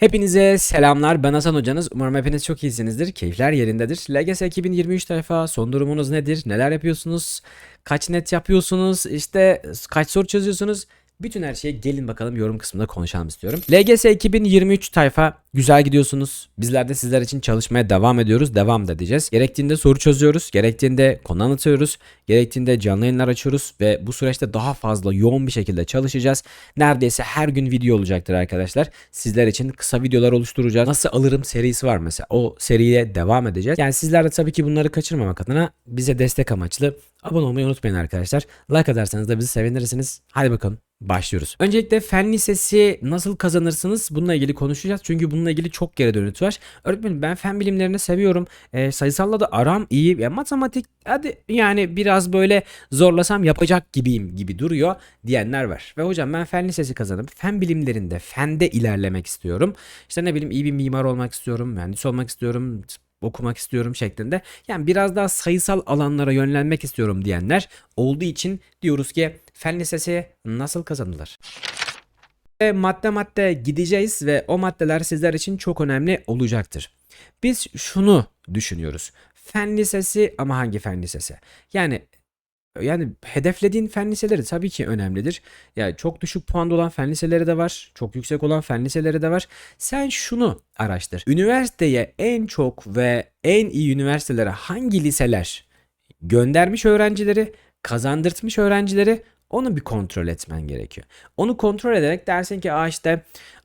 Hepinize selamlar. Ben Hasan hocanız. Umarım hepiniz çok iyisinizdir. Keyifler yerindedir. LGS 2023 tayfa son durumunuz nedir? Neler yapıyorsunuz? Kaç net yapıyorsunuz? İşte kaç soru çözüyorsunuz? Bütün her şeye gelin bakalım yorum kısmında konuşalım istiyorum. LGS 2023 tayfa güzel gidiyorsunuz. Bizler de sizler için çalışmaya devam ediyoruz. Devam da edeceğiz. Gerektiğinde soru çözüyoruz. Gerektiğinde konu anlatıyoruz. Gerektiğinde canlı yayınlar açıyoruz. Ve bu süreçte daha fazla yoğun bir şekilde çalışacağız. Neredeyse her gün video olacaktır arkadaşlar. Sizler için kısa videolar oluşturacağız. Nasıl alırım serisi var mesela. O seriye devam edeceğiz. Yani sizler de tabii ki bunları kaçırmamak adına bize destek amaçlı abone olmayı unutmayın arkadaşlar. Like atarsanız da bizi sevinirsiniz. Hadi bakalım başlıyoruz. Öncelikle fen lisesi nasıl kazanırsınız? Bununla ilgili konuşacağız. Çünkü bununla ilgili çok geri dönüt var. Öğretmenim ben fen bilimlerini seviyorum. E, sayısalla da aram iyi. Ya, matematik hadi yani biraz böyle zorlasam yapacak gibiyim gibi duruyor diyenler var. Ve hocam ben fen lisesi kazanıp fen bilimlerinde, fende ilerlemek istiyorum. İşte ne bileyim iyi bir mimar olmak istiyorum, mühendis olmak istiyorum, okumak istiyorum şeklinde. Yani biraz daha sayısal alanlara yönlenmek istiyorum diyenler olduğu için diyoruz ki fen lisesi nasıl kazanılır? Ve madde madde gideceğiz ve o maddeler sizler için çok önemli olacaktır. Biz şunu düşünüyoruz. Fen lisesi ama hangi fen lisesi? Yani yani hedeflediğin fen liseleri tabii ki önemlidir. Yani çok düşük puanda olan fen liseleri de var. Çok yüksek olan fen liseleri de var. Sen şunu araştır. Üniversiteye en çok ve en iyi üniversitelere hangi liseler göndermiş öğrencileri, kazandırtmış öğrencileri onu bir kontrol etmen gerekiyor. Onu kontrol ederek dersin ki aa işte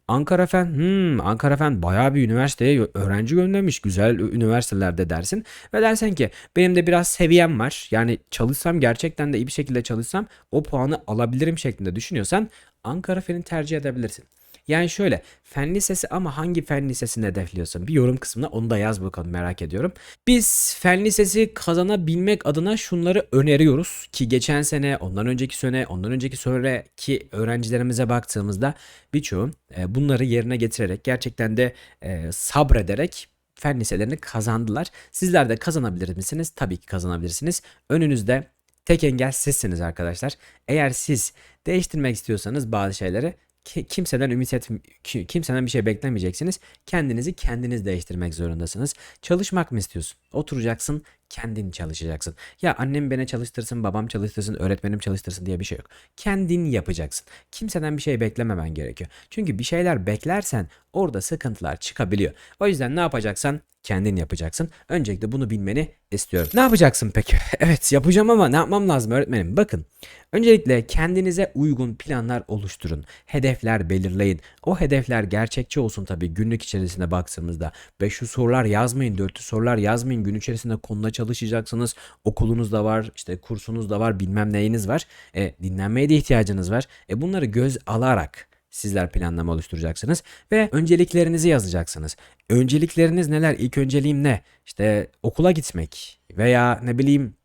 Ankara Fen, hmm, Ankara Fen bayağı bir üniversiteye öğrenci göndermiş. Güzel üniversitelerde dersin. Ve dersen ki benim de biraz seviyem var. Yani çalışsam gerçekten de iyi bir şekilde çalışsam o puanı alabilirim şeklinde düşünüyorsan Ankara Fen'i tercih edebilirsin. Yani şöyle fen lisesi ama hangi fen lisesini hedefliyorsun? Bir yorum kısmına onu da yaz bakalım merak ediyorum. Biz fen lisesi kazanabilmek adına şunları öneriyoruz ki geçen sene, ondan önceki sene, ondan önceki sonraki öğrencilerimize baktığımızda birçoğu e, bunları yerine getirerek gerçekten de e, sabrederek fen liselerini kazandılar. Sizler de kazanabilir misiniz? Tabii ki kazanabilirsiniz. Önünüzde tek engel sizsiniz arkadaşlar. Eğer siz değiştirmek istiyorsanız bazı şeyleri ki- kimseden ümit et ki- kimseden bir şey beklemeyeceksiniz. Kendinizi kendiniz değiştirmek zorundasınız. Çalışmak mı istiyorsun? Oturacaksın, kendin çalışacaksın. Ya annem beni çalıştırsın, babam çalıştırsın, öğretmenim çalıştırsın diye bir şey yok. Kendin yapacaksın. Kimseden bir şey beklememen gerekiyor. Çünkü bir şeyler beklersen orada sıkıntılar çıkabiliyor. O yüzden ne yapacaksan kendin yapacaksın. Öncelikle bunu bilmeni istiyorum. Ne yapacaksın peki? Evet yapacağım ama ne yapmam lazım öğretmenim? Bakın öncelikle kendinize uygun planlar oluşturun. Hedefler belirleyin. O hedefler gerçekçi olsun tabii günlük içerisinde baktığımızda. 500 sorular yazmayın, 400 sorular yazmayın. Gün içerisinde konuda çalışacaksınız. Okulunuz da var, işte kursunuz da var, bilmem neyiniz var. E, dinlenmeye de ihtiyacınız var. E, bunları göz alarak sizler planlama oluşturacaksınız ve önceliklerinizi yazacaksınız. Öncelikleriniz neler? İlk önceliğim ne? İşte okula gitmek veya ne bileyim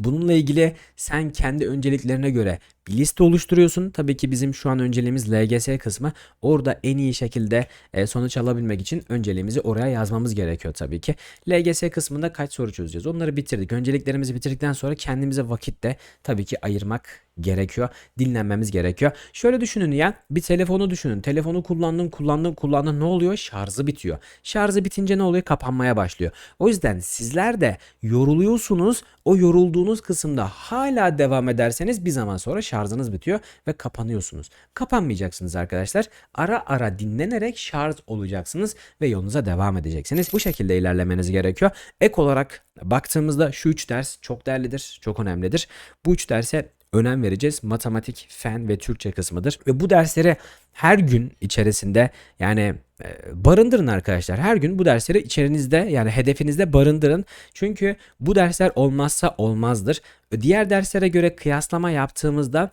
Bununla ilgili sen kendi önceliklerine göre bir liste oluşturuyorsun. Tabii ki bizim şu an önceliğimiz LGS kısmı. Orada en iyi şekilde e, sonuç alabilmek için önceliğimizi oraya yazmamız gerekiyor tabii ki. LGS kısmında kaç soru çözeceğiz? Onları bitirdik. Önceliklerimizi bitirdikten sonra kendimize vakit de tabii ki ayırmak gerekiyor. Dinlenmemiz gerekiyor. Şöyle düşünün ya bir telefonu düşünün. Telefonu kullandın kullandın kullandın ne oluyor? Şarjı bitiyor. Şarjı bitince ne oluyor? Kapanmaya başlıyor. O yüzden sizler de yoruluyorsunuz. O yorulduğunuz kısımda hala devam ederseniz bir zaman sonra şarjınız bitiyor ve kapanıyorsunuz. Kapanmayacaksınız arkadaşlar. Ara ara dinlenerek şarj olacaksınız ve yolunuza devam edeceksiniz. Bu şekilde ilerlemeniz gerekiyor. Ek olarak baktığımızda şu üç ders çok değerlidir, çok önemlidir. Bu üç derse önem vereceğiz. Matematik, fen ve Türkçe kısmıdır. Ve bu dersleri her gün içerisinde yani e, barındırın arkadaşlar. Her gün bu dersleri içerinizde yani hedefinizde barındırın. Çünkü bu dersler olmazsa olmazdır. Diğer derslere göre kıyaslama yaptığımızda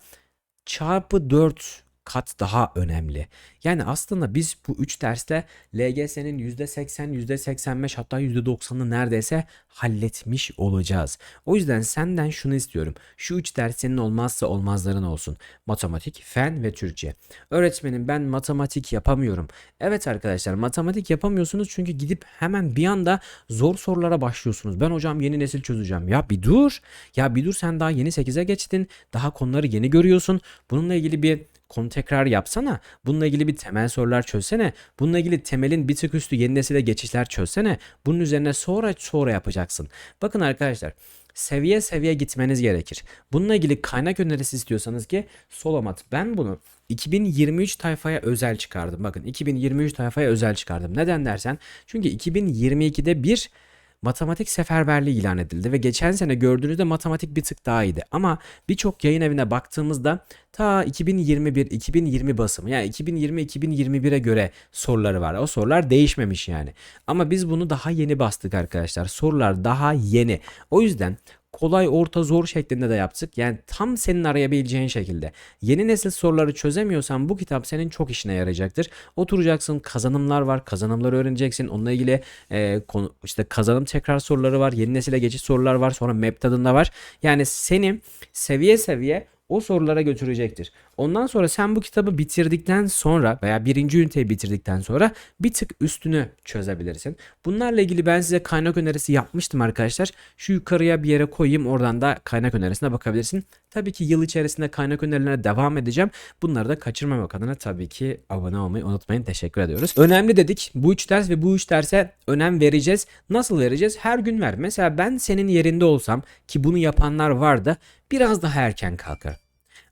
çarpı 4 kat daha önemli. Yani aslında biz bu 3 derste LGS'nin %80, %85 hatta %90'ını neredeyse halletmiş olacağız. O yüzden senden şunu istiyorum. Şu 3 ders senin olmazsa olmazların olsun. Matematik, fen ve Türkçe. Öğretmenim ben matematik yapamıyorum. Evet arkadaşlar matematik yapamıyorsunuz çünkü gidip hemen bir anda zor sorulara başlıyorsunuz. Ben hocam yeni nesil çözeceğim. Ya bir dur. Ya bir dur sen daha yeni 8'e geçtin. Daha konuları yeni görüyorsun. Bununla ilgili bir konu tekrar yapsana. Bununla ilgili bir temel sorular çözsene. Bununla ilgili temelin bir tık üstü yeni nesile geçişler çözsene. Bunun üzerine sonra sonra yapacaksın. Bakın arkadaşlar seviye seviye gitmeniz gerekir. Bununla ilgili kaynak önerisi istiyorsanız ki Solomat ben bunu 2023 tayfaya özel çıkardım. Bakın 2023 tayfaya özel çıkardım. Neden dersen çünkü 2022'de bir matematik seferberliği ilan edildi ve geçen sene gördüğünüzde matematik bir tık daha iyiydi. Ama birçok yayın evine baktığımızda ta 2021-2020 basımı yani 2020-2021'e göre soruları var. O sorular değişmemiş yani. Ama biz bunu daha yeni bastık arkadaşlar. Sorular daha yeni. O yüzden kolay, orta, zor şeklinde de yaptık. Yani tam senin arayabileceğin şekilde. Yeni nesil soruları çözemiyorsan bu kitap senin çok işine yarayacaktır. Oturacaksın, kazanımlar var, kazanımları öğreneceksin. Onunla ilgili e, konu, işte kazanım tekrar soruları var, yeni nesile geçiş sorular var, sonra map tadında var. Yani seni seviye seviye o sorulara götürecektir. Ondan sonra sen bu kitabı bitirdikten sonra veya birinci üniteyi bitirdikten sonra bir tık üstünü çözebilirsin. Bunlarla ilgili ben size kaynak önerisi yapmıştım arkadaşlar. Şu yukarıya bir yere koyayım oradan da kaynak önerisine bakabilirsin. Tabii ki yıl içerisinde kaynak önerilerine devam edeceğim. Bunları da kaçırmamak adına tabii ki abone olmayı unutmayın. Teşekkür ediyoruz. Önemli dedik. Bu üç ders ve bu üç derse önem vereceğiz. Nasıl vereceğiz? Her gün ver. Mesela ben senin yerinde olsam ki bunu yapanlar var da biraz daha erken kalkar.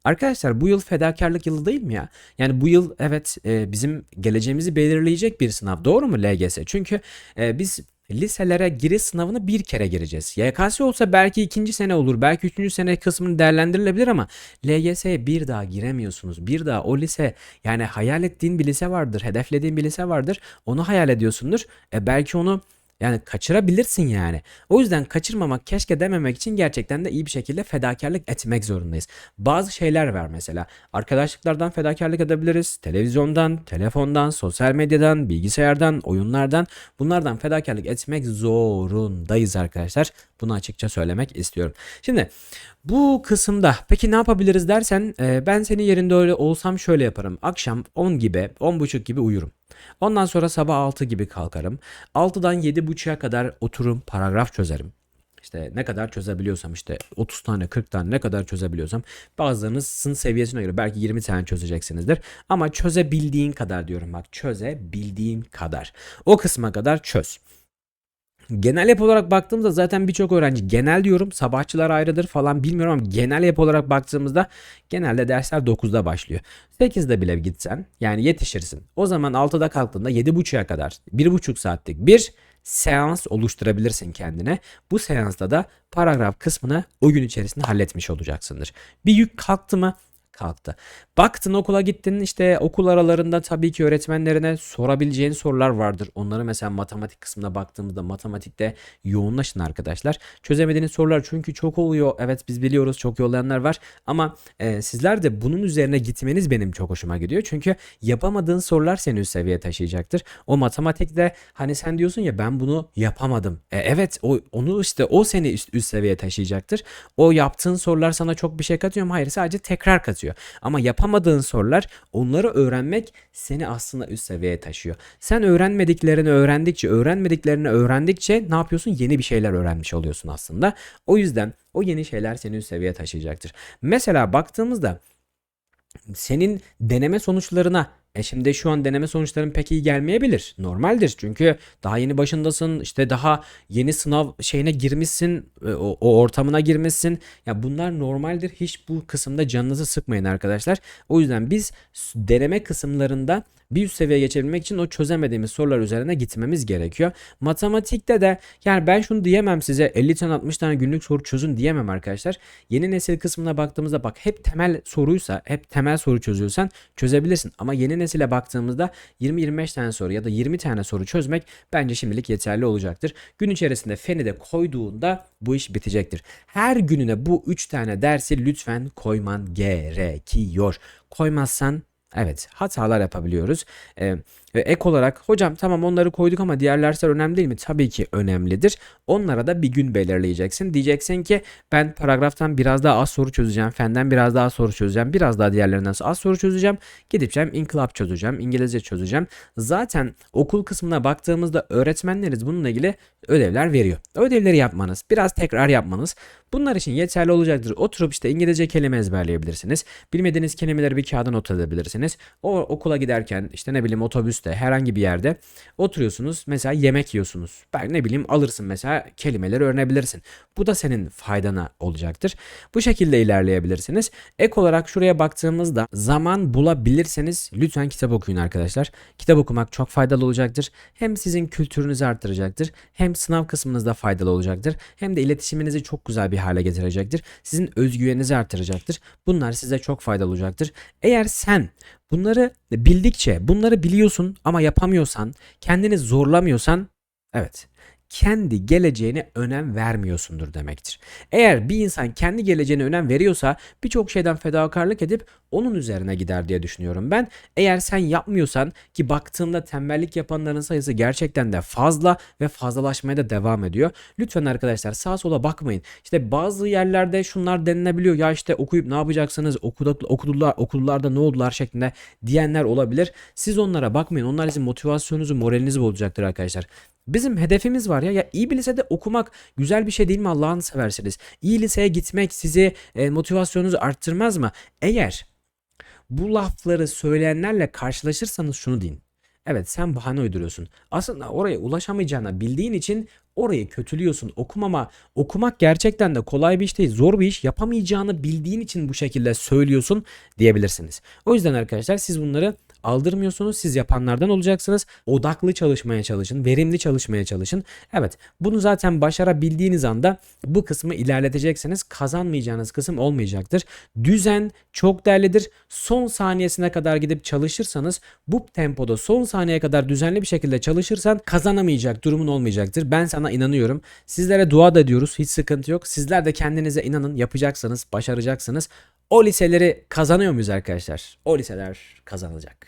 Arkadaşlar bu yıl fedakarlık yılı değil mi ya? Yani bu yıl evet e, bizim geleceğimizi belirleyecek bir sınav. Doğru mu LGS? Çünkü e, biz liselere giriş sınavını bir kere gireceğiz. YKS olsa belki ikinci sene olur, belki üçüncü sene kısmını değerlendirilebilir ama LGS'ye bir daha giremiyorsunuz. Bir daha o lise yani hayal ettiğin bir lise vardır, hedeflediğin bir lise vardır. Onu hayal ediyorsundur. E belki onu yani kaçırabilirsin yani. O yüzden kaçırmamak keşke dememek için gerçekten de iyi bir şekilde fedakarlık etmek zorundayız. Bazı şeyler var mesela. Arkadaşlıklardan fedakarlık edebiliriz. Televizyondan, telefondan, sosyal medyadan, bilgisayardan, oyunlardan bunlardan fedakarlık etmek zorundayız arkadaşlar. Bunu açıkça söylemek istiyorum. Şimdi bu kısımda peki ne yapabiliriz dersen ben senin yerinde öyle olsam şöyle yaparım. Akşam 10 gibi 10.30 gibi uyurum. Ondan sonra sabah 6 gibi kalkarım. 6'dan 7.30'a kadar otururum paragraf çözerim. İşte ne kadar çözebiliyorsam işte 30 tane 40 tane ne kadar çözebiliyorsam bazılarınızın seviyesine göre belki 20 tane çözeceksinizdir. Ama çözebildiğin kadar diyorum bak çözebildiğin kadar. O kısma kadar çöz. Genel yapı olarak baktığımızda zaten birçok öğrenci genel diyorum sabahçılar ayrıdır falan bilmiyorum ama genel yapı olarak baktığımızda genelde dersler 9'da başlıyor. 8'de bile gitsen yani yetişirsin. O zaman 6'da kalktığında 7.30'a kadar 1.5 saatlik bir seans oluşturabilirsin kendine. Bu seansta da paragraf kısmını o gün içerisinde halletmiş olacaksındır. Bir yük kalktı mı kalktı. Baktın okula gittin işte okul aralarında tabii ki öğretmenlerine sorabileceğin sorular vardır. Onları mesela matematik kısmına baktığımızda matematikte yoğunlaşın arkadaşlar. Çözemediğiniz sorular çünkü çok oluyor. Evet biz biliyoruz çok yollayanlar var ama e, sizler de bunun üzerine gitmeniz benim çok hoşuma gidiyor. Çünkü yapamadığın sorular seni üst seviyeye taşıyacaktır. O matematikte hani sen diyorsun ya ben bunu yapamadım. E, evet o onu işte o seni üst, üst seviyeye taşıyacaktır. O yaptığın sorular sana çok bir şey katıyor mu? Hayır sadece tekrar katıyor. Ama yapamadığın sorular onları öğrenmek seni aslında üst seviyeye taşıyor. Sen öğrenmediklerini öğrendikçe, öğrenmediklerini öğrendikçe ne yapıyorsun? Yeni bir şeyler öğrenmiş oluyorsun aslında. O yüzden o yeni şeyler seni üst seviyeye taşıyacaktır. Mesela baktığımızda senin deneme sonuçlarına e şimdi şu an deneme sonuçların pek iyi gelmeyebilir. Normaldir çünkü daha yeni başındasın işte daha yeni sınav şeyine girmişsin e, o, o ortamına girmişsin. Ya bunlar normaldir. Hiç bu kısımda canınızı sıkmayın arkadaşlar. O yüzden biz deneme kısımlarında bir üst seviyeye geçebilmek için o çözemediğimiz sorular üzerine gitmemiz gerekiyor. Matematikte de yani ben şunu diyemem size 50 tane 60 tane günlük soru çözün diyemem arkadaşlar. Yeni nesil kısmına baktığımızda bak hep temel soruysa hep temel soru çözüyorsan çözebilirsin. Ama yeni nesile baktığımızda 20-25 tane soru ya da 20 tane soru çözmek bence şimdilik yeterli olacaktır. Gün içerisinde feni de koyduğunda bu iş bitecektir. Her gününe bu 3 tane dersi lütfen koyman gerekiyor. Koymazsan Evet hatalar yapabiliyoruz. Ee, Ve ek olarak hocam tamam onları koyduk ama diğer dersler önemli değil mi? Tabii ki önemlidir. Onlara da bir gün belirleyeceksin. Diyeceksin ki ben paragraftan biraz daha az soru çözeceğim. Fenden biraz daha soru çözeceğim. Biraz daha diğerlerinden az soru çözeceğim. Gideceğim inkılap çözeceğim. İngilizce çözeceğim. Zaten okul kısmına baktığımızda öğretmenleriz bununla ilgili ödevler veriyor. Ödevleri yapmanız, biraz tekrar yapmanız bunlar için yeterli olacaktır. Oturup işte İngilizce kelime ezberleyebilirsiniz. Bilmediğiniz kelimeleri bir kağıda not edebilirsiniz. O okula giderken işte ne bileyim otobüste herhangi bir yerde oturuyorsunuz. Mesela yemek yiyorsunuz. Ben ne bileyim alırsın mesela kelimeleri öğrenebilirsin. Bu da senin faydana olacaktır. Bu şekilde ilerleyebilirsiniz. Ek olarak şuraya baktığımızda zaman bulabilirseniz lütfen kitap okuyun arkadaşlar. Kitap okumak çok faydalı olacaktır. Hem sizin kültürünüzü arttıracaktır. Hem sınav kısmınızda faydalı olacaktır. Hem de iletişiminizi çok güzel bir hale getirecektir. Sizin özgüveninizi artıracaktır. Bunlar size çok faydalı olacaktır. Eğer sen bunları bildikçe, bunları biliyorsun ama yapamıyorsan, kendini zorlamıyorsan evet kendi geleceğine önem vermiyorsundur demektir. Eğer bir insan kendi geleceğine önem veriyorsa birçok şeyden fedakarlık edip onun üzerine gider diye düşünüyorum ben. Eğer sen yapmıyorsan ki baktığımda tembellik yapanların sayısı gerçekten de fazla ve fazlalaşmaya da devam ediyor. Lütfen arkadaşlar sağa sola bakmayın. İşte bazı yerlerde şunlar denilebiliyor. Ya işte okuyup ne yapacaksınız? Okuda, okudular, okullarda ne oldular şeklinde diyenler olabilir. Siz onlara bakmayın. Onlar sizin motivasyonunuzu, moralinizi bozacaktır arkadaşlar. Bizim hedefimiz var ya. Ya iyi bir lisede okumak güzel bir şey değil mi Allah'ını seversiniz? İyi liseye gitmek sizi e, motivasyonunuzu arttırmaz mı? Eğer bu lafları söyleyenlerle karşılaşırsanız şunu deyin. Evet sen bahane uyduruyorsun. Aslında oraya ulaşamayacağını bildiğin için orayı kötülüyorsun. Okumama, okumak gerçekten de kolay bir iş değil. Zor bir iş. Yapamayacağını bildiğin için bu şekilde söylüyorsun diyebilirsiniz. O yüzden arkadaşlar siz bunları aldırmıyorsunuz. Siz yapanlardan olacaksınız. Odaklı çalışmaya çalışın. Verimli çalışmaya çalışın. Evet bunu zaten başarabildiğiniz anda bu kısmı ilerleteceksiniz. Kazanmayacağınız kısım olmayacaktır. Düzen çok değerlidir. Son saniyesine kadar gidip çalışırsanız bu tempoda son saniyeye kadar düzenli bir şekilde çalışırsan kazanamayacak durumun olmayacaktır. Ben sana inanıyorum. Sizlere dua da diyoruz. Hiç sıkıntı yok. Sizler de kendinize inanın. Yapacaksınız, başaracaksınız. O liseleri kazanıyor muyuz arkadaşlar? O liseler kazanılacak.